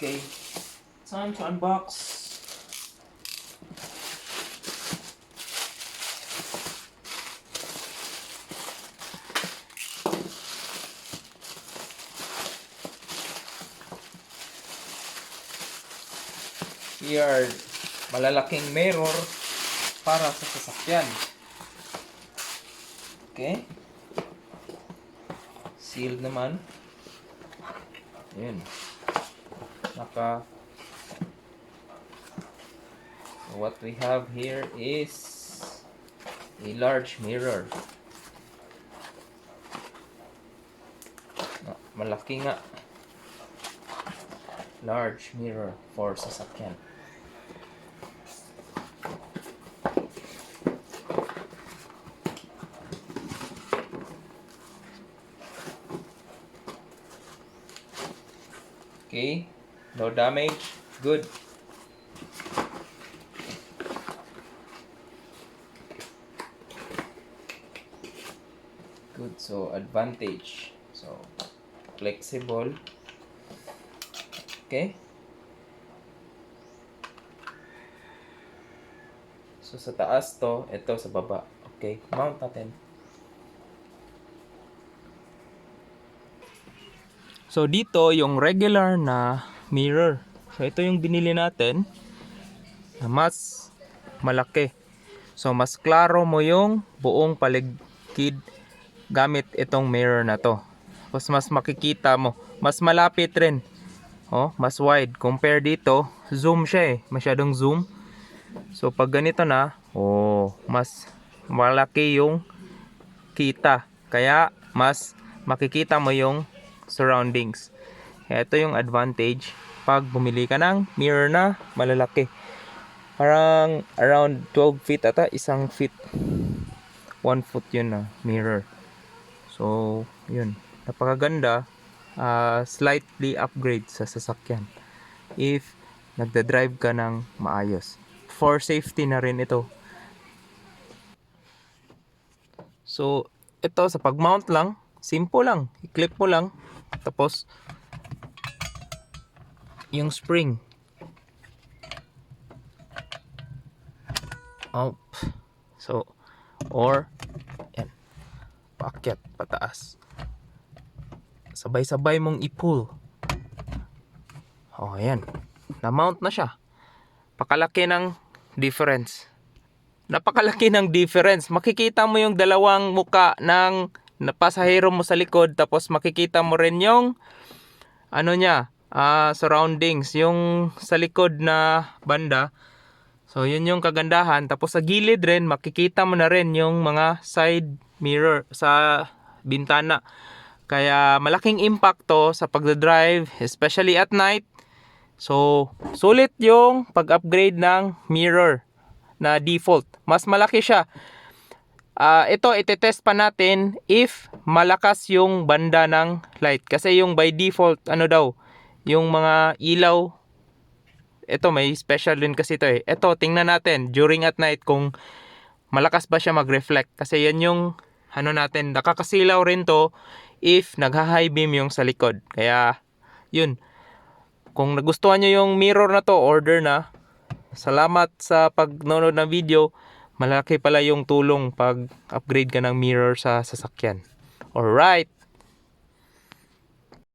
Okay. Time to unbox. Here, malalaking mirror para sa sasakyan. Okay. Sealed naman. Ayan. Naka So what we have here is a large mirror. Ah, Malaki nga. Large mirror for sasakyan. Okay, no damage, good. Good, so advantage. So, flexible. Okay. So, sa taas to, ito sa baba. Okay, mount natin. So, dito yung regular na mirror. So, ito yung binili natin na mas malaki. So, mas klaro mo yung buong paligid gamit itong mirror na to. Tapos mas makikita mo. Mas malapit rin. Oh, mas wide. Compare dito, zoom siya eh. Masyadong zoom. So, pag ganito na, oh, mas malaki yung kita. Kaya, mas makikita mo yung surroundings. Ito yung advantage pag bumili ka ng mirror na malalaki. Parang around 12 feet ata, isang feet. 1 foot yun na mirror. So, yun. Napakaganda. ah, slightly upgrade sa sasakyan. If nagda-drive ka ng maayos. For safety na rin ito. So, ito sa pag-mount lang, simple lang. I-clip mo lang. Tapos, yung spring. Up. So, or, yan. Paakyat, pataas. Sabay-sabay mong i-pull. Oh, ayan. Na-mount na siya. Pakalaki ng difference. Napakalaki ng difference. Makikita mo yung dalawang muka ng na pasahero mo sa likod tapos makikita mo rin yung ano niya, ah, surroundings, yung sa likod na banda. So, yun yung kagandahan. Tapos sa gilid rin, makikita mo na rin yung mga side mirror sa bintana. Kaya malaking impacto sa pagdadrive, especially at night. So, sulit yung pag-upgrade ng mirror na default. Mas malaki siya. Ah, ito, itetest pa natin if malakas yung banda ng light. Kasi yung by default, ano daw, yung mga ilaw, ito may special din kasi ito eh. Ito, tingnan natin during at night kung malakas ba siya mag-reflect. Kasi yan yung, ano natin, nakakasilaw rin to if nagha-high beam yung sa likod. Kaya, yun. Kung nagustuhan nyo yung mirror na to, order na. Salamat sa pagnonood ng video. Malaki pala yung tulong pag upgrade ka ng mirror sa sasakyan. Alright.